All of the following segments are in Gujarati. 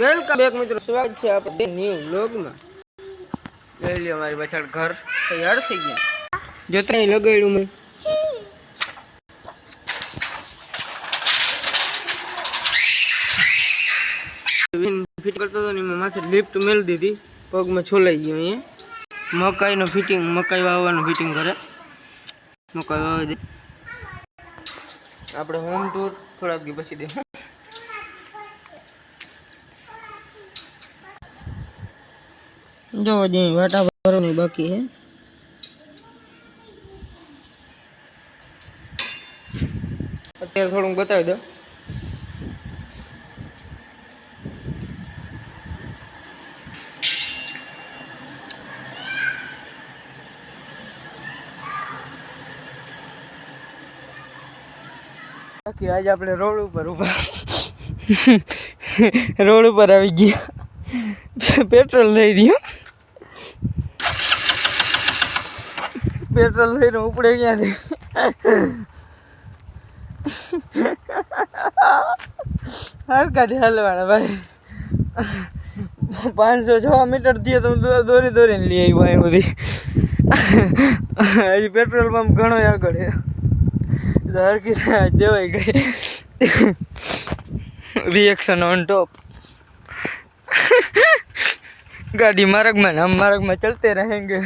વેલકમ બેક મિત્રો, સ્વાગત છે આપણે ન્યુ વ્લોગમાં લઈ લ્યો મારી પાછળ ઘર, તૈયાર થઈ ગયા. જો ત્યાં લગાડ્યું મેં. ફિટ કરતો હતો ને માથે લિફ્ટ મેળ દીધી. પગમાં છોલાઈ ગયો અહીંયા. મકાઈનું ફિટિંગ મકાઈ વાવવાનું ફિટિંગ કરે. મકાઈ વાવી દે. આપણે હોમ ટૂર થોડાક પછી દે જો હજી વાટા ભરવાની બાકી હે અત્યારે થોડું બતાવી દો બાકી આજે આપણે રોડ ઉપર ઊભા રોડ ઉપર આવી ગયા. પેટ્રોલ લઈ દો પેટ્રોલ લઈને ઉપડે ક્યાંથી? હરકાથી હલવાના ભાઈ. પાંચસો છ મીટરથી તો દોરી દોરીને લઈ આવી ભાઈ બધી. હજી પેટ્રોલ પંપ ઘણો આગળ છે. હરકી દેવાય ગઈ. રિએક્શન ઓન ટોપ ગાડી માર્ગમાં ને हम માર્ગમાં ચલતે રહેંગે.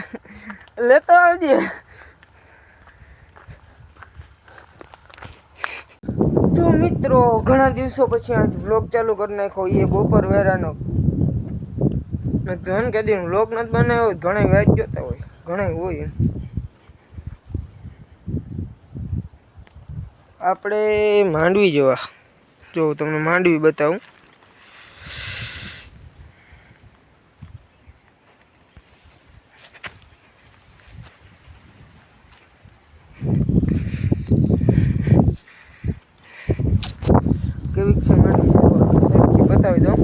લેતો આવજે તો મિત્રો, ઘણા દિવસો પછી આજ વ્લોગ ચાલુ કરી નાખ્યો એ બપોર વેરાનો. મેં ઘણ કે દીધું વ્લોગ નથી બનાવ્યો ઘણા વેચ જોતા હોય. ઘણા હોય આપણે માંડવી જોવા. જો તમને માંડવી બતાવું કેવી છે માંડવી સરખી બતાવી દઉં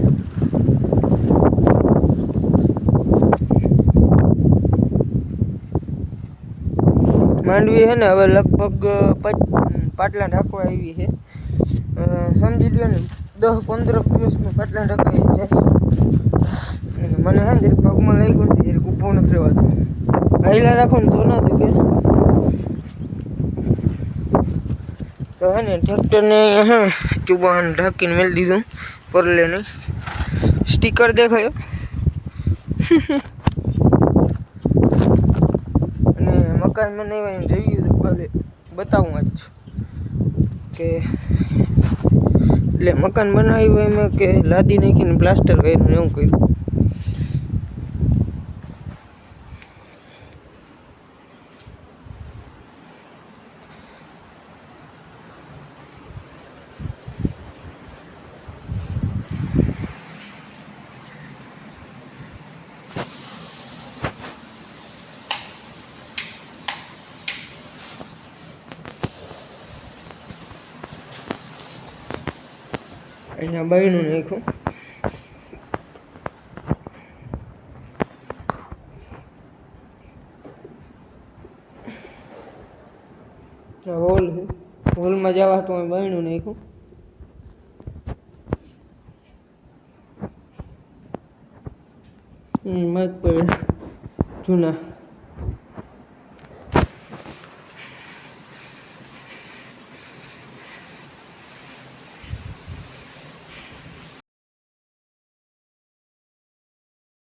માંડવી છે ને, હવે લગભગ પાટલા ઢાંકવા આવી છે સમજી લ્યો ને દસ પંદર દિવસમાં પાટલા ઢકાઈ જાય. મને હે ને પગમાં લઈ ગયું ને, જરીક નથી રહેવાતું. પહેલાં રાખું ને તો ના દુખે. તો હે ને, ટ્રેક્ટરને હે ચુબાન ઢાંકીને મેળ દીધું. પરલે નહીં. સ્ટીકર દેખાયો. મકાન મને જોયું ભલે બતાવું આજ. કે એટલે મકાન બનાવ્યું એમાં કે લાદી નાખીને પ્લાસ્ટર કર્યું એવું કર્યું. અહીંયા બહેનું નાખ્યું હોલ હોલમાં જવા તો બહેનું નાખ્યું મત પડે જૂના.